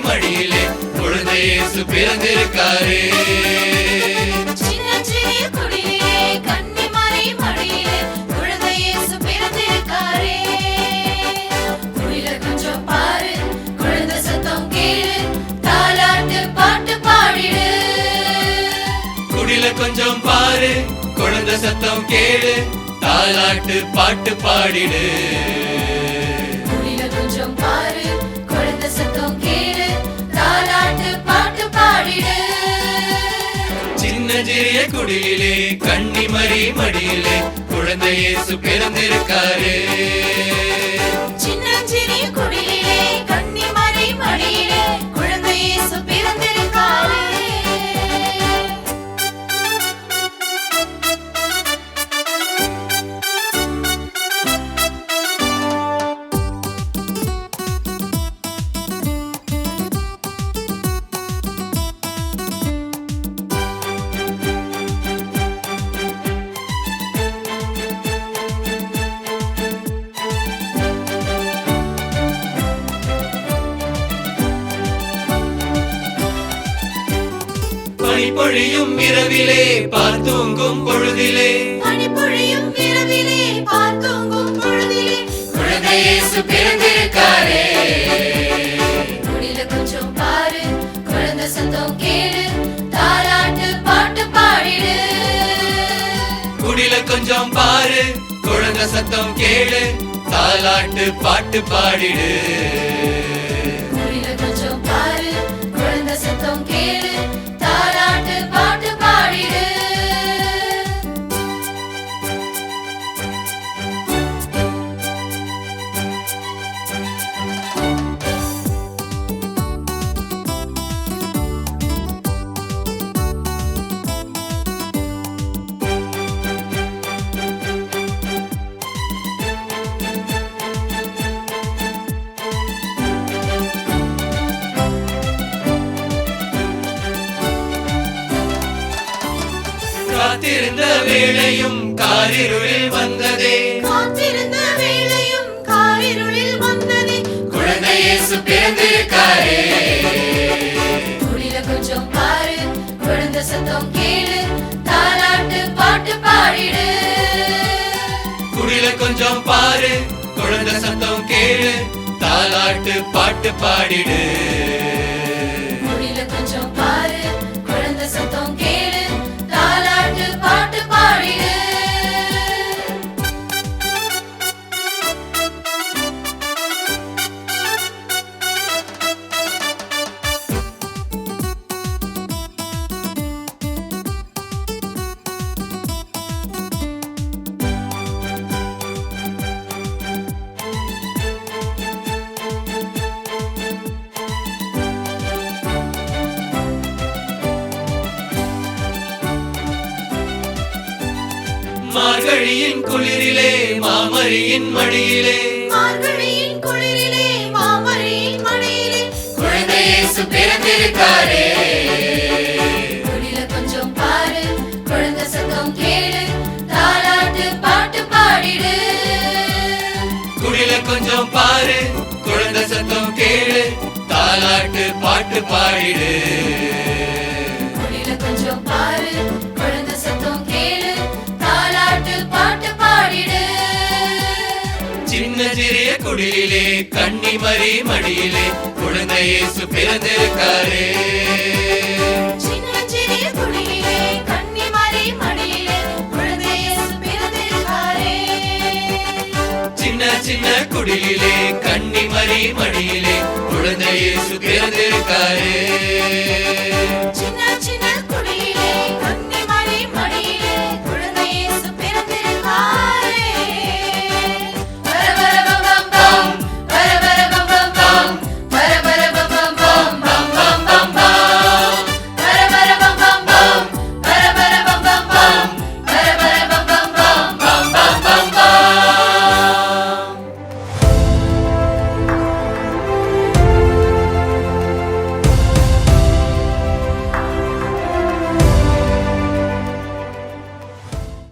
மடியிலே குழந்தை இயேசு பிறந்திருக்காரே. குடில கொஞ்சம் பாரு குழந்தை சத்தம் கேளு தாலாட்டு பாட்டு பாடிடு. குடிலே கன்னிமரி மடியிலே குழந்தை இயேசு பிறந்திருக்காரு. சின்ன சிறிய குடிலே கன்னிமரி மடியிலே குழந்தை இயேசு பிறந்திருக்காரே பனிப்பொழியும் இரவிலே பார்த்தூங்கும் பொழுதிலே. பனிப்பொழியும் இரவிலே பார்த்தோங்கும் பொழுதிலே. குழந்தை இயேசு பிறந்திருக்காரே. குடில கொஞ்சம் பாரு குழந்தை சத்தம் கேளு தாலாட்டு பாட்டு பாடிடு. குடில கொஞ்சம் பாரு குழந்தை சத்தம் கேளு தாலாட்டு பாட்டு பாடிடு. கொஞ்சம் பாரு குழந்தை சத்தம் கேளு காத்திருந்த வேளையும் காரிருளில் வந்ததே. காத்திருந்த வேளையும் காரிருளில் வந்ததே. குழந்தை இயேசு பிறந்திருக்காரே. குடில கொஞ்சம் பாரு குழந்தை சத்தம் கேளு தாலாட்டு பாட்டு பாடிடு. குடில கொஞ்சம் பாரு குழந்தை சத்தம் கேளு தாலாட்டு பாட்டு பாடிடு. மார்கழியின் குளிரிலே மாமரியின் மடியிலே. மார்கழியின் குளிரிலே மாமரியின் மடியிலே. குழந்தை இயேசு பிறந்திருக்காரே. கொஞ்சம் பாரு குழந்தை சத்தம் கேளு தாலாட்டு பாட்டு பாடிடு. குடில கொஞ்சம் பாரு குழந்தை சத்தம் கேளு தாலாட்டு பாட்டு பாடிடு. குடில கொஞ்சம் பாரு குடிலே கன்னிமரி மடியிலே குழந்தை இயேசு பிறந்திருக்காரே. சின்ன குடியிலே கன்னிமரி மடியிலே குழந்தை இயேசு பிறந்திருக்காரே. சின்ன சின்ன குடிலே கன்னிமரி மடியிலே குழந்தை இயேசு பிறந்திருக்காரே.